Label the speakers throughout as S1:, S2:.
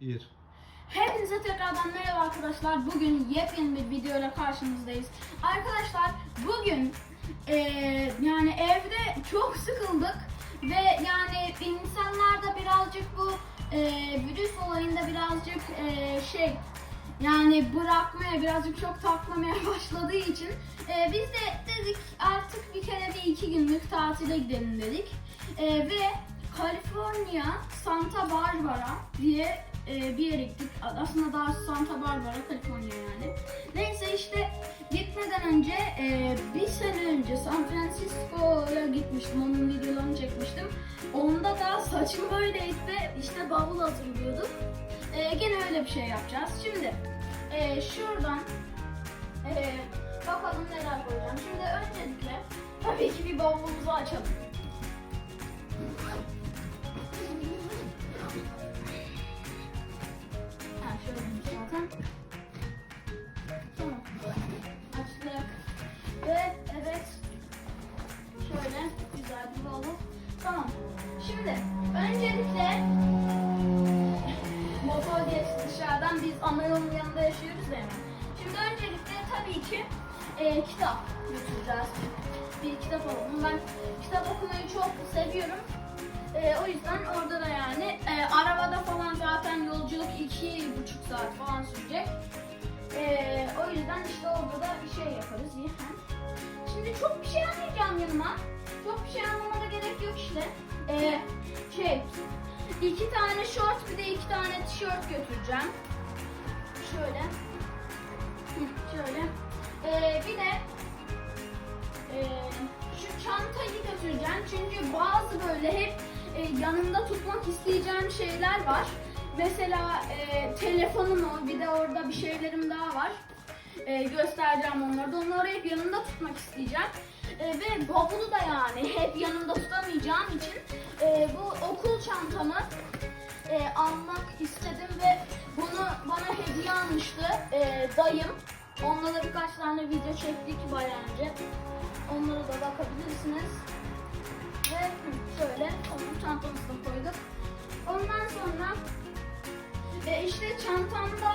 S1: 1.
S2: Hepinize tekrardan merhaba arkadaşlar. Bugün yepyeni bir video ile karşınızdayız. Arkadaşlar bugün eee, yani evde çok sıkıldık ve yani insanlar da birazcık bu eee, virüs olayında birazcık eee, şey yani bırakmaya birazcık çok takmamaya başladığı için eee, biz de dedik artık bir kere bir iki günlük tatile gidelim dedik. Eee, ve California Santa Barbara diye e, bir yere gittik. Aslında daha Santa Barbara, California yani. Neyse işte gitmeden önce e, bir sene önce San Francisco'ya gitmiştim. Onun videolarını çekmiştim. Onda da saçım böyleydi ve işte bavul hatırlıyorduk. E, gene öyle bir şey yapacağız. Şimdi e, şuradan e, bakalım neler koyacağım. Şimdi öncelikle tabii ki bir bavulumuzu açalım. Tamam. Açtık. Ve evet. Şöyle güzel bir bavul. Tamam. Şimdi öncelikle motor geçti dışarıdan biz Amerika'nın yanında yaşıyoruz mi? Şimdi öncelikle tabii ki e, kitap götüreceğiz. Bir kitap alalım. Ben kitap okumayı çok seviyorum. E, o yüzden orada da yani e, arabada saat falan sürecek. E, o yüzden işte orada da bir şey yaparız yani. Şimdi çok bir şey almayacağım yanıma. Çok bir şey almama da gerek yok işte. E, şey, iki tane short bir de iki tane tişört götüreceğim. Şöyle. Şöyle. E, bir de e, şu çantayı götüreceğim çünkü bazı böyle hep e, yanımda tutmak isteyeceğim şeyler var. Mesela e, telefonumu bir de orada bir şeylerim daha var. E, göstereceğim onları da. Onları hep yanımda tutmak isteyeceğim. E, ve bavulu da yani hep yanımda tutamayacağım için e, bu okul çantamı e, almak istedim ve bunu bana hediye almıştı e, dayım. Onunla da birkaç tane video çektik bayağı önce. Onlara da bakabilirsiniz. Ve şöyle onu çantamızda işte çantamda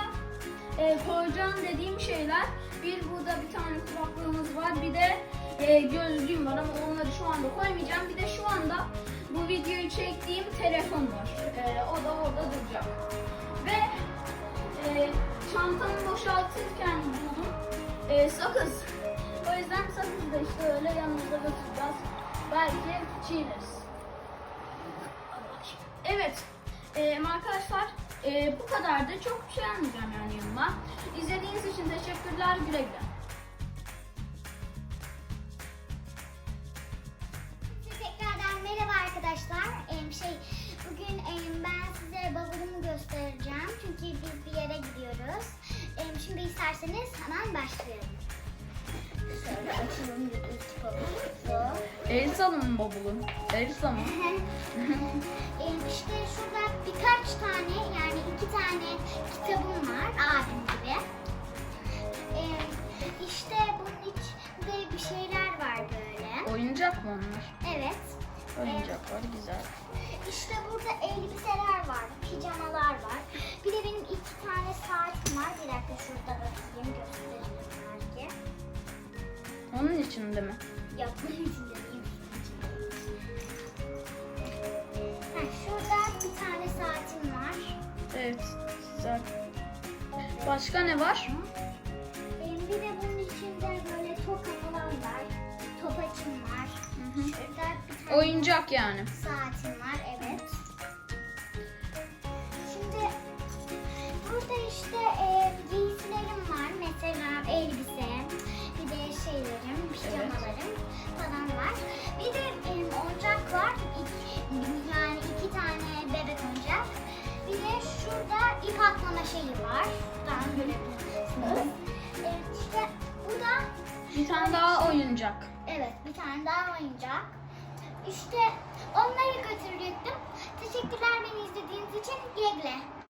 S2: e, koyacağım dediğim şeyler bir burada bir tane kulaklığımız var bir de e, gözlüğüm var ama onları şu anda koymayacağım. Bir de şu anda bu videoyu çektiğim telefon var. E, o da orada duracak. Ve e, çantamı boşaltırken buldum. E, sakız. O yüzden sakızı da işte öyle yanımızda götüreceğiz. Belki çiğneriz. Evet. E, arkadaşlar e, bu kadar da çok bir şey almayacağım yani yanıma. İzlediğiniz için teşekkürler. Güle güle.
S3: Tekrardan merhaba arkadaşlar. Em, şey bugün em, ben size bavulumu göstereceğim çünkü biz bir yere gidiyoruz. Em, şimdi isterseniz hemen başlayalım. Şöyle açalım ilk bavulumuzu.
S2: Elsa mı bavulu? Elsa mı?
S3: Em, işte şurada birkaç tane yani iki tane kitabım var abim gibi. Em, işte bunun içinde bir şeyler var böyle.
S2: Oyuncak mı onlar?
S3: Evet.
S2: Oyuncaklar güzel.
S3: İşte burada elbiseler var, pijamalar var. Bir de benim iki tane saatim var. Bir dakika şurada bakayım göstereyim.
S2: Onun içinde mi?
S3: Yok bunun içinde değil. Ha, şurada bir tane saatim var.
S2: Evet. Güzel. Başka ne var?
S3: Benim bir de bunun içinde böyle toka falan var. Topaçım var.
S2: Hı hı.
S3: Şurada bir tane
S2: Oyuncak yani.
S3: saatim Evet işte bu da
S2: Bir tane daha oyuncak.
S3: Evet, bir tane daha oyuncak. İşte onları götürecektim. Teşekkürler beni izlediğiniz için. Güle güle.